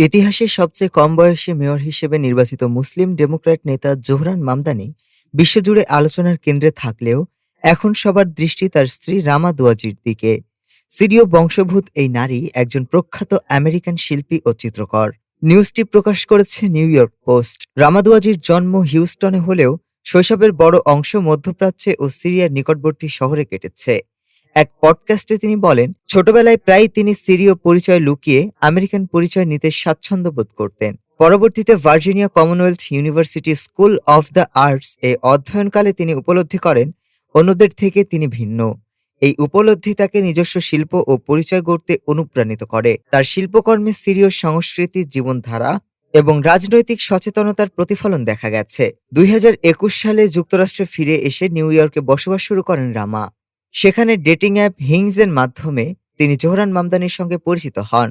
ইতিহাসের সবচেয়ে কম বয়সী মেয়র হিসেবে নির্বাচিত মুসলিম ডেমোক্র্যাট নেতা জোহরান মামদানি বিশ্বজুড়ে আলোচনার কেন্দ্রে থাকলেও এখন সবার দৃষ্টি তার স্ত্রী রামা দুয়াজির দিকে। সিরীয় বংশোদ্ভূত এই নারী একজন প্রখ্যাত আমেরিকান শিল্পী ও চিত্রকর। নিউজটি প্রকাশ করেছে নিউ ইয়র্ক পোস্ট। রামাদুয়াজির জন্ম হিউস্টনে হলেও শৈশবের বড় অংশ মধ্যপ্রাচ্যে ও সিরিয়ার নিকটবর্তী শহরে কেটেছে। এক পডকাস্টে তিনি বলেন, ছোটবেলায় প্রায় তিনি সিরীয় পরিচয় লুকিয়ে আমেরিকান পরিচয় নিতে স্বাচ্ছন্দ্য বোধ করতেন। পরবর্তীতে Virginia Commonwealth University School of the Arts এ অধ্যয়নকালে তিনি উপলব্ধি করেন, অন্যদের থেকে তিনি ভিন্ন। এই উপলব্ধি তাকে নিজস্ব শিল্প ও পরিচয় গড়তে অনুপ্রাণিত করে। তার শিল্পকর্মে সিরীয় সংস্কৃতি জীবনধারা এবং রাজনৈতিক সচেতনতার প্রতিফলন দেখা গেছে। দুই হাজার একুশ সালে যুক্তরাষ্ট্রে ফিরে এসে নিউ ইয়র্কে বসবাস শুরু করেন রামা। সেখানে ডেটিং অ্যাপ হিংজের মাধ্যমে তিনি জোহরান মামদানির সঙ্গে পরিচিত হন।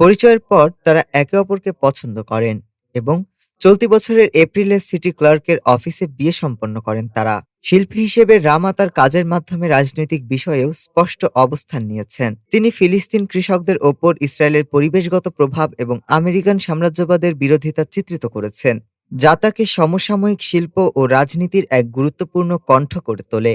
পরিচয়ের পর তারা একে অপরকে পছন্দ করেন এবং চলতি বছরের এপ্রিলে সিটি ক্লার্কের অফিসে বিয়ে সম্পন্ন করেন তারা। শিল্পী হিসেবে রামা তার কাজের মাধ্যমে রাজনৈতিক বিষয়েও স্পষ্ট অবস্থান নিয়েছেন। তিনি ফিলিস্তিন কৃষকদের ওপর ইসরায়েলের পরিবেশগত প্রভাব এবং আমেরিকান সাম্রাজ্যবাদের বিরোধিতা চিত্রিত করেছেন, যা তাকে সমসাময়িক শিল্প ও রাজনীতির এক গুরুত্বপূর্ণ কণ্ঠ করে তোলে।